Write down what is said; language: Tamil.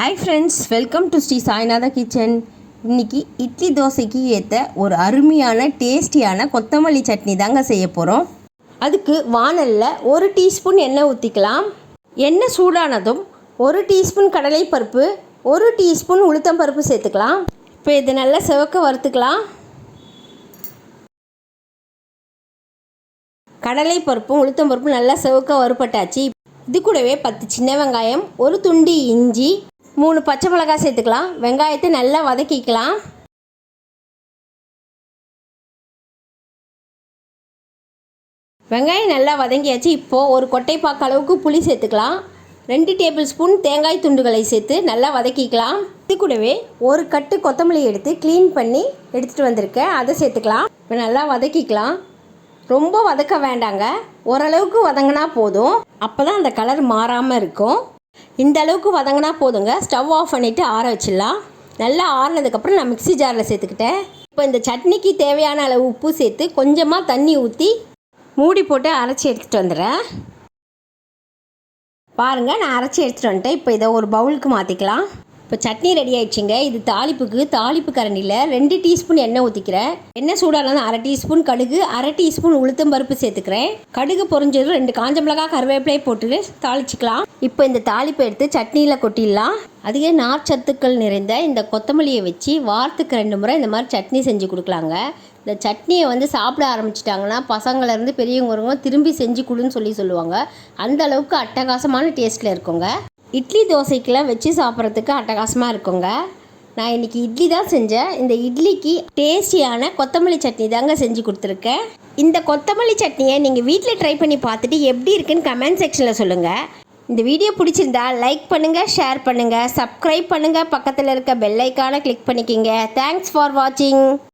Hi friends welcome to Sri Sainatha kitchen இன்னைக்கு இட்லி தோசைக்கு ஏற்ற ஒரு அருமையான டேஸ்டியான கொத்தமல்லி சட்னி தாங்க செய்ய போகிறோம் அதுக்கு வானலில் ஒரு டீஸ்பூன் எண்ணெய் ஊற்றிக்கலாம் எண்ணெய் சூடானதும் ஒரு டீஸ்பூன் கடலைப்பருப்பு ஒரு டீஸ்பூன் உளுத்தம்பருப்பு சேர்த்துக்கலாம். இப்போ இது நல்லா சிவக்க வறுத்துக்கலாம். கடலைப்பருப்பும் உளுத்தம்பருப்பும் நல்லா சிவக்க வறுப்பட்டாச்சு இது கூடவே பத்து சின்ன வெங்காயம் ஒரு துண்டு இஞ்சி மூணு பச்சை மிளகாய் சேர்த்துக்கலாம். வெங்காயத்தை நல்லா வதக்கிக்கலாம். வெங்காயம் நல்லா வதங்கியாச்சு. இப்போது ஒரு கொட்டைப்பாக்கு அளவுக்கு புளி சேர்த்துக்கலாம். ரெண்டு டேபிள் ஸ்பூன் தேங்காய் துண்டுகளை சேர்த்து நல்லா வதக்கிக்கலாம். இது கூடவே ஒரு கட்டு கொத்தமல்லி எடுத்து க்ளீன் பண்ணி எடுத்துகிட்டு வந்திருக்கேன். அதை சேர்த்துக்கலாம். இப்போ நல்லா வதக்கிக்கலாம். ரொம்ப வதக்க வேண்டாங்க. ஓரளவுக்கு வதங்கினா போதும். அப்போ தான் அந்த கலர் மாறாமல் இருக்கும். இந்த அளவுக்கு வதங்கினா போதுங்க. ஸ்டவ் ஆஃப் பண்ணிவிட்டு ஆற வச்சிடலாம். நல்லா ஆறினதுக்கப்புறம் நான் மிக்சி ஜாரில் சேர்த்துக்கிட்டேன். இப்போ இந்த சட்னிக்கு தேவையான அளவு உப்பு சேர்த்து கொஞ்சமாக தண்ணி ஊற்றி மூடி போட்டு அரைச்சி எடுத்துகிட்டு வந்துடுறேன். பாருங்கள் நான் அரைச்சி எடுத்துகிட்டு வந்துட்டேன். இப்போ இதை ஒரு பவுலுக்கு மாற்றிக்கலாம் இப்போ சட்னி ரெடி ஆயிடுச்சுங்க. இது தாளிப்புக்கு தாளிப்பு கரண்டியில் ரெண்டு டீஸ்பூன் எண்ணெய் ஊற்றிக்கிறேன் எண்ணெய் சூடானது அரை டீஸ்பூன் கடுகு அரை டீஸ்பூன் உளுத்தம் பருப்பு சேர்த்துக்கிறேன். கடுகு பொறிஞ்சதும் ரெண்டு காஞ்ச மிளகாய் கருவேப்பிலையை போட்டு தாளிச்சிக்கலாம். இப்போ இந்த தாளிப்பை எடுத்து சட்னியில் கொட்டிடலாம். அதிக நார்ச்சத்துக்கள் நிறைந்த இந்த கொத்தமல்லியை வச்சு வாரத்துக்கு ரெண்டு முறை இந்த மாதிரி சட்னி செஞ்சு கொடுக்கலாங்க. இந்த சட்னியை வந்து சாப்பிட ஆரம்பிச்சிட்டாங்கன்னா பசங்கள்லேருந்து பெரியவங்க வரவங்க திரும்பி செஞ்சு கொடுன்னு சொல்லி சொல்லுவாங்க. அந்த அளவுக்கு அட்டகாசமான டேஸ்ட்டில் இருக்குங்க. இட்லி தோசைக்கெல்லாம் வச்சு சாப்பிட்றதுக்கு அட்டகாசமாக இருக்குங்க. நான் இன்றைக்கி இட்லி தான் செஞ்சேன். இந்த இட்லிக்கு டேஸ்டியான கொத்தமல்லி சட்னி தாங்க செஞ்சு கொடுத்துருக்கேன். இந்த கொத்தமல்லி சட்னியை நீங்கள் வீட்டில் ட்ரை பண்ணி பார்த்துட்டு எப்படி இருக்குன்னு கமெண்ட் செக்ஷனில் சொல்லுங்கள் இந்த வீடியோ பிடிச்சிருந்தா லைக் பண்ணுங்கள் ஷேர் பண்ணுங்கள் சப்ஸ்கிரைப் பண்ணுங்கள் பக்கத்தில் இருக்க பெல்லைக்கான கிளிக் பண்ணிக்கிங்க. தேங்க்ஸ் ஃபார் வாட்சிங்